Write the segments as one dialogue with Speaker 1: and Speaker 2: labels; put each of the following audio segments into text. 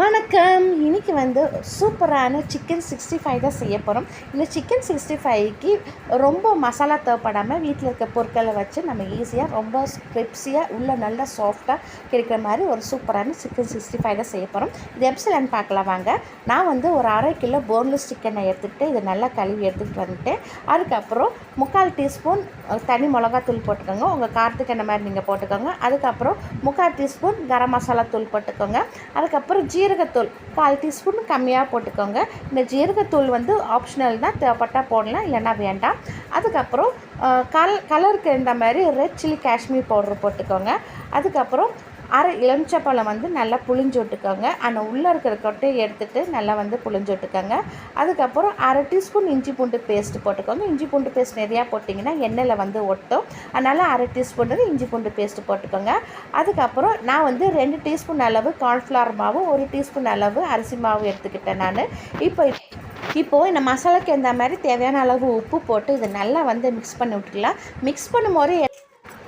Speaker 1: வணக்கம். இன்றைக்கி வந்து சூப்பரான சிக்கன் சிக்ஸ்டி ஃபைவ் தான் செய்ய போகிறோம் இந்த சிக்கன் சிக்ஸ்டி ஃபைவ்க்கு ரொம்ப மசாலா தேவைப்படாமல் வீட்டில் இருக்க பொருட்களை வச்சு நம்ம ஈஸியாக ரொம்ப கிரிப்ஸியாக உள்ள நல்லா சாஃப்டாக கிடைக்கிற மாதிரி ஒரு சூப்பரான சிக்கன் சிக்ஸ்டி ஃபைவ் தான் செய்ய போகிறோம் இது எப்சிலன்னு பார்க்கலாம் வாங்க. நான் வந்து ஒரு அரை கிலோ போன்லெஸ் சிக்கனை எடுத்துக்கிட்டு இதை நல்லா கழுவி எடுத்துகிட்டு வந்துட்டேன். அதுக்கப்புறம் முக்கால் டீஸ்பூன் தனி மிளகாத்தூள் போட்டுக்கோங்க. உங்கள் காரத்துக்கு என்ன மாதிரி நீங்கள் போட்டுக்கோங்க. அதுக்கப்புறம் முக்கால் டீஸ்பூன் கரம் மசாலா தூள் போட்டுக்கோங்க. அதுக்கப்புறம் ஜீரகத்தூள் கால் டீஸ்பூன் கம்மியாக போட்டுக்கோங்க. இந்த ஜீரகத்தூள் வந்து ஆப்ஷனல் தான் தேவைப்பட்டால் போடலாம் இல்லைன்னா வேண்டாம். அதுக்கப்புறம் கல் கலருக்கு இருந்த மாதிரி ரெட் சில்லி காஷ்மீர் பவுடர் போட்டுக்கோங்க. அதுக்கப்புறம் அரை எலுமிச்சப்பழம் வந்து நல்லா புளிஞ்சு விட்டுக்கோங்க அந்த உள்ளே இருக்கிற கொட்டையை எடுத்துகிட்டு நல்லா வந்து புளிஞ்சு விட்டுக்கோங்க அதுக்கப்புறம் அரை டீஸ்பூன் இஞ்சி பூண்டு பேஸ்ட் போட்டுக்கோங்க. இஞ்சி பூண்டு பேஸ்ட் நிறையா போட்டிங்கன்னா எண்ணெயில் வந்து ஒட்டும். அதனால் அரை டீஸ்பூன் வந்து இஞ்சி பூண்டு பேஸ்ட் போட்டுக்கோங்க. அதுக்கப்புறம் நான் வந்து ரெண்டு டீஸ்பூன் அளவு கார்ன்ஃப்ளவர் மாவு ஒரு டீஸ்பூன் அளவு அரிசி மாவு எடுத்துக்கிட்டேன் நான். இப்போ இப்போது இந்த மசாலாக்கு எந்த மாதிரி தேவையான அளவு உப்பு போட்டு இதை நல்லா வந்து மிக்ஸ் பண்ணி விட்டுக்கலாம். மிக்ஸ் பண்ணும்போது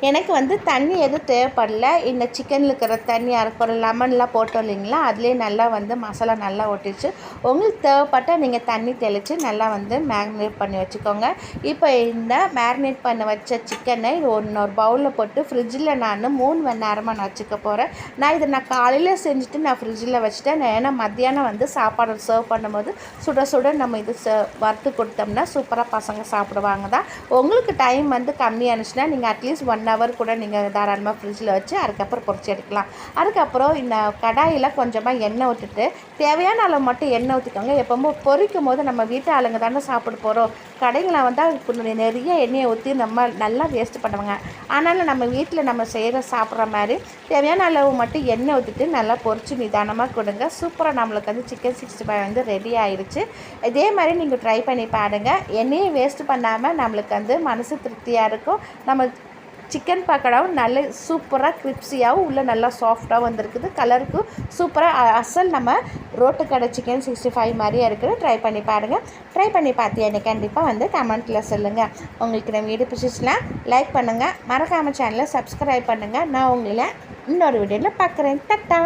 Speaker 1: எனக்கு வந்து தண்ணி எதுவும் தேவைப்படல. இந்த சிக்கனில் இருக்கிற தண்ணி அரைப்பறம் லெமன்லாம் போட்டோம் இல்லைங்களா? அதுலேயே நல்லா வந்து மசாலா நல்லா ஒட்டிச்சு உங்களுக்கு தேவைப்பட்டால் நீங்கள் தண்ணி தெளித்து நல்லா வந்து மேரினேட் பண்ணி வச்சுக்கோங்க. இப்போ இந்த மேரினேட் பண்ண வச்ச சிக்கனை இது இன்னொரு பவுலில் போட்டு ஃப்ரிட்ஜில் நான் மூணு மணி நேரமாக நான் வச்சுக்க போகிறேன் நான் இதை நான் காலையில் செஞ்சுட்டு நான் ஃப்ரிட்ஜில் வச்சுட்டேன். ஏன்னா மத்தியானம் வந்து சாப்பாடு சர்வ் பண்ணும்போது சுட சுட நம்ம இது வறுத்து கொடுத்தோம்னா சூப்பராக பசங்க சாப்பிடுவாங்க தான். உங்களுக்கு டைம் வந்து கம்மியானுச்சுன்னா நீங்கள் அட்லீஸ்ட் ஒன் ஹவர் கூட நீங்கள் தாராளமாக ஃப்ரிட்ஜில் வச்சு அதுக்கப்புறம் பொறிச்சு எடுக்கலாம். அதுக்கப்புறம் இந்த கடாயில் கொஞ்சமாக எண்ணெய் விட்டுட்டு தேவையான அளவு மட்டும் எண்ணெய் ஊற்றிக்கோங்க எப்போவும் பொரிக்கும் போது நம்ம வீட்டு ஆளுங்க தானே சாப்பிட போகிறோம் கடைகளை வந்தால் நிறைய எண்ணெயை ஊற்றி நம்ம நல்லா வேஸ்ட் பண்ணுவாங்க. ஆனாலும் நம்ம வீட்டில் நம்ம செய்கிற சாப்பிட்ற மாதிரி தேவையான அளவு மட்டும் எண்ணெய் ஊற்றிட்டு நல்லா பொறிச்சு நிதானமாக கொடுங்க. சூப்பராக நம்மளுக்கு வந்து சிக்கன் சிக்ஸ்டி ஃபைவ் வந்து ரெடி ஆயிடுச்சு இதே மாதிரி நீங்கள் ட்ரை பண்ணி பாருங்கள் எண்ணெயை வேஸ்ட் பண்ணாமல் நம்மளுக்கு வந்து மனசு திருப்தியாக இருக்கும். நம்ம சிக்கன் பக்கடாவும் நல்ல சூப்பராக கிரிப்ஸியாகவும் உள்ளே நல்லா சாஃப்டாகவும் வந்திருக்குது. கலருக்கு சூப்பராக அசல் நம்ம ரோட்டு கடை சிக்கன் சிக்ஸ்டி ஃபைவ் மாதிரியே இருக்குது. ட்ரை பண்ணி பாருங்கள் ட்ரை பண்ணி பார்த்து கண்டிப்பாக வந்து கமெண்ட்டில் சொல்லுங்கள் உங்களுக்கு நம்ம வீடு பிடிச்சிச்சுன்னா லைக் பண்ணுங்கள் மறக்காமல் சேனலை சப்ஸ்கிரைப் பண்ணுங்கள் நான் உங்களை இன்னொரு வீடியோவில் பார்க்குறேன். டட்டா